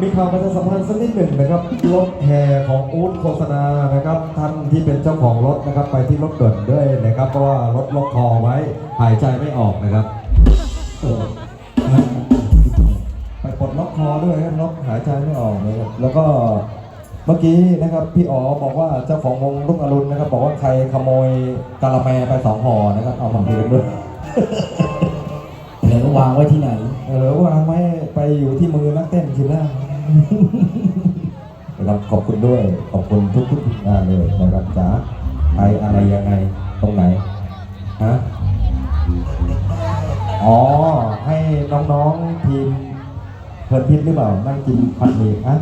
มีข่าวประชาสัมพันธ์สักนิดหนึ่งนะครับรถแห่ของอู๊ดโฆษณานะครับท่านที่เป็นเจ้าของรถนะครับไปที่รถเกิดด้วยนะครับเพราะว่ารถล็อกคอไว้หายใจไม่ออกนะครับโอ้ไปปลดล็อกคอด้วยครับล็อกหายใจไม่ออกนะครับแล้วก็เมื่อกี้นะครับพี่อ๋อบอกว่าเจ้าของวงรุ่งอรุณนะครับ บอกว่าใครขโมยกะละแมไปสองห่อนะครับเอามาคืนด้วยเหลือวางไว้ที่ไหนเออวางไว้ไปอยู่ที่มือนักเต้นคิวล่า นะครับขอบคุณด้วยขอบคุณทุกทุกงานเลยนะครับจ๋าไปอะไรยังไงตรงไหนฮะอ๋อให้น้องๆทีมเพลินพิษหรือเปล่านั่งกินผัดหมี่ฮะ